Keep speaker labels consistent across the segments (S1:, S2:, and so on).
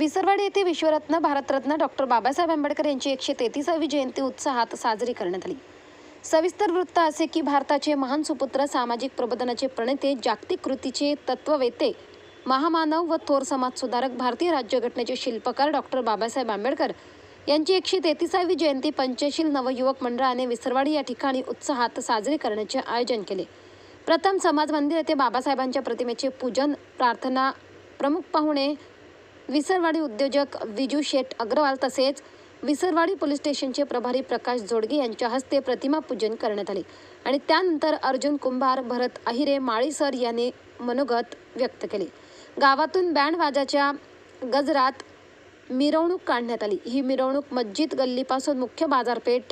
S1: विसरवाडी येथे विश्वरत्न भारतरत्न डॉक्टर बाबासाहेब आंबेडकर यांची एकशे तेहतीसावी जयंती उत्साहात साजरी करण्यात आली. सविस्तर वृत्त असे की भारताचे महान सुपुत्र सामाजिक प्रबोधनाचे प्रणेते जागतिक कृतीचे तत्ववेते महामानव व थोर समाजसुधारक भारतीय राज्यघटनेचे शिल्पकार डॉक्टर बाबासाहेब आंबेडकर यांची एकशे तेहतीसावी जयंती पंचशील नवयुवक मंडळाने विसरवाडी या ठिकाणी उत्साहात साजरी करण्याचे आयोजन केले. प्रथम समाज मंदिर येथे बाबासाहेबांच्या प्रतिमेचे पूजन प्रार्थना प्रमुख पाहुणे विसरवाडी उद्योजक विजू शेठ अग्रवाल तसेच विसरवाडी पोलीस स्टेशनचे प्रभारी प्रकाश जोडगे यांच्या हस्ते प्रतिमा पूजन करण्यात आले. आणि त्यानंतर अर्जुन कुंभार भरत अहिरे माळीसर यांनी मनोगत व्यक्त केले. गावातून बँड वाजाच्या गजरात मिरवणूक काढण्यात आली. ही मिरवणूक मस्जिद गल्लीपासून मुख्य बाजारपेठ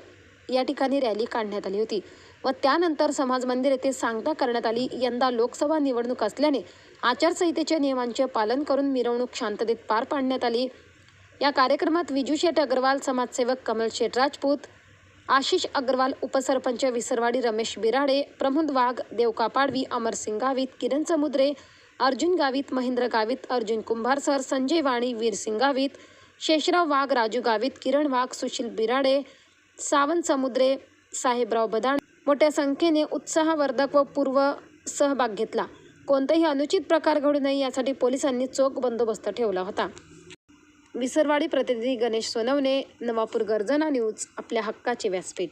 S1: या ठिकाणी रॅली काढण्यात आली होती. व त्यानंतर समाज मंदिर येथे सांगता करण्यात आली. यंदा लोकसभा निवडणूक असल्याने आचारसंहितेच्या नियमांचे पालन करून मिरवणूक शांततेत पार पाडण्यात आली. या कार्यक्रमात विजू शेठ अग्रवाल समाजसेवक कमल शेठ राजपूत आशिष अग्रवाल उपसरपंच विसरवाडी रमेश बिराडे प्रमोद वाघ देवका पाडवी अमरसिंग गावित किरण समुद्रे अर्जुन गावित महेंद्र गावित अर्जुन कुंभार सर संजय वाणी वीरसिंग गावित शेषराव वाघ राजू गावित किरण वाघ सुशील बिराडे सावंत समुद्रे साहेबराव बदाण मोठ्या संख्येने उत्साहवर्धक व पूर्व सहभाग घेतला. कोणताही अनुचित प्रकार घडू नये यासाठी पोलिसांनी चोख बंदोबस्त ठेवला होता. विसरवाडी प्रतिनिधी गणेश सोनवणे नवापूर गर्जना न्यूज आपल्या हक्काचे व्यासपीठ.